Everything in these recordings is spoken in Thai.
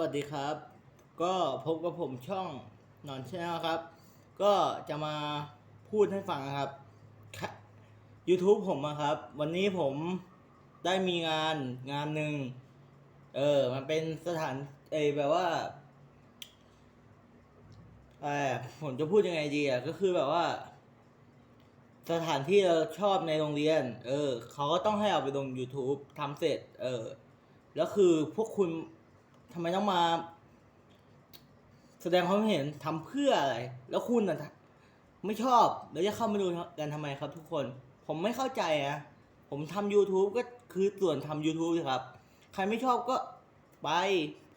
วัสดีครับ ก็พบกับผมช่องนอนชแนลครับ ก็จะมาพูดให้ฟังนะครับค่ะ YouTube ผมอะครับ วันนี้ผมได้มีงานงานหนึ่งเออ มันเป็นสถานเอแบบว่าเออผมจะพูดยังไงดีอะก็คือแบบว่า สถานที่เราชอบในโรงเรียน เออเขาก็ต้องให้เอาไปลง YouTube ทำเสร็จ เออแล้วคือพวกคุณ ทำไมต้องมา แสดงความเห็นทำเพื่ออะไร แล้วคุณน่ะไม่ชอบแล้วจะเข้ามาดูกันทำไมครับ ทุกคน ผมไม่เข้าใจอะผมทำ YouTube ก็คือส่วนทำ YouTube ครับ ใครไม่ชอบก็ไป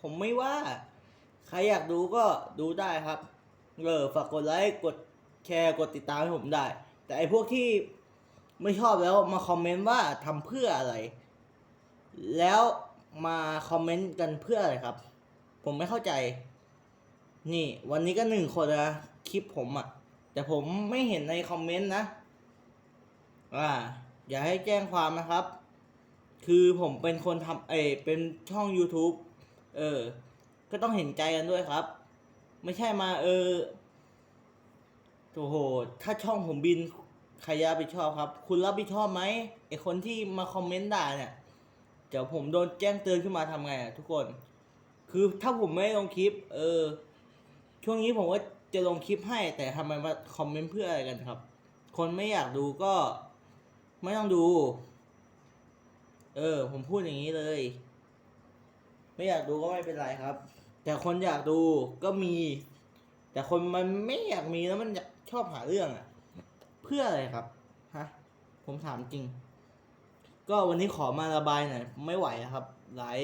ผมไม่ว่า ใครอยากดูก็ดูได้ครับเออฝากกดไลค์กดแชร์กดติดตามให้ผมได้ แต่ไอพวกที่ไม่ชอบแล้วมาคอมเมนต์ว่าทำเพื่ออะไร แล้ว มาคอมเมนต์กันเพื่ออะไรครับ ผมไม่เข้าใจ นี่ วันนี้ก็หนึ่งคนนะคลิปผมอะ่ะ แต่ผมไม่เห็นในคอมเมนต์นะ อ่า อย่าให้แจ้งความนะครับ คือผมเป็นคนทำเอเป็นช่อง YouTube เออ ก็ต้องเห็นใจกันด้วยครับ ไม่ใช่มาเออโอ้โห ถ้าช่องผมบินใครจะรับผิดชอบครับ คุณรับผิดชอบไหมไอคนที่มาคอมเมนต์ด่าเนี่ย เดี๋ยวผมโดนแจ้งเตือนขึ้นมาทำไงอะทุกคน คือถ้าผมไม่ลงคลิป เออ ช่วงนี้ผมก็จะลงคลิปให้ แต่ทำไมมาคอมเมนต์เพื่ออะไรกันครับ คนไม่อยากดูก็ ไม่ต้องดู เออ ผมพูดอย่างนี้เลย ไม่อยากดูก็ไม่เป็นไรครับ แต่คนอยากดูก็มี แต่คนมันไม่อยากมีแล้วมันชอบหาเรื่องอะเพื่ออะไรครับ ฮะ ผมถามจริง ก็วันนี้ขอมาระบายหน่อยไม่ไหวครับ หลาย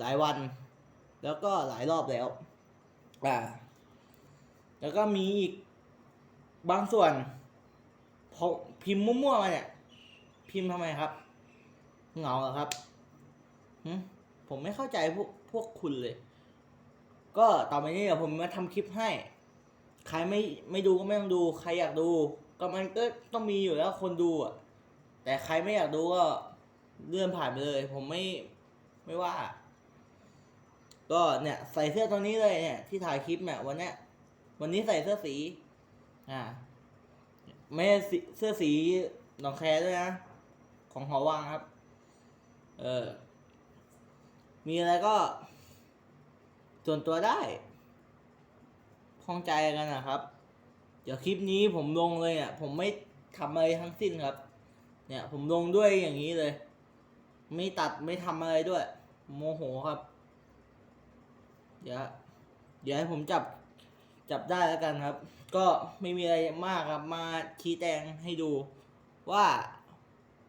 หลายวัน แล้วก็หลายรอบแล้วอ่าแล้วก็มีอีกบางส่วนพอพิมพ์มั่วๆมาเนี่ย พิมพ์ทำไมครับ เหงาเหรอครับผมไม่เข้าใจพวกพวกคุณเลย ก็ต่อไปนี้เดี๋ยวผมมาทำคลิปให้ ใครไม่ไม่ดูก็ไม่ต้องดู ใครอยากดู ก็มันก็ต้องมีอยู่แล้วคนดูอะ แต่ใครไม่อยากดูก็เลื่อนผ่านไปเลย ผมไม่ไม่ว่า ก็เนี่ยใส่เสื้อตัวนี้เลยเนี่ย ที่ถ่ายคลิปเนี่ยวันเนี้ยวันนี้ใส่เสื้อสี อ่า ไม่ใช่เสื้อสีหนองแคด้วยนะ ของหอวังครับ เออ มีอะไรก็ ส่วนตัวได้พ้องใจกันนะครับ เดี๋ยวคลิปนี้ผมลงเลยอะ ผมไม่ทำอะไรทั้งสิ้นครับ เนี่ยผมลงด้วยอย่างนี้เลย ไม่ตัดไม่ทำอะไรด้วย โมโหครับ เดี๋ยวเดี๋ยวให้ผมจับจับได้แล้วกันครับ ก็ไม่มีอะไรมากครับมาชี้แจงให้ดูว่า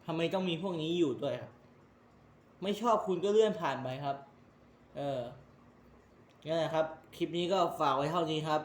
ทำไมต้องมีพวกนี้อยู่ด้วยครับ ไม่ชอบคุณก็เลื่อนผ่านไปครับ เออนั่นแหละครับ คลิปนี้ก็ฝากไว้เท่านี้ครับ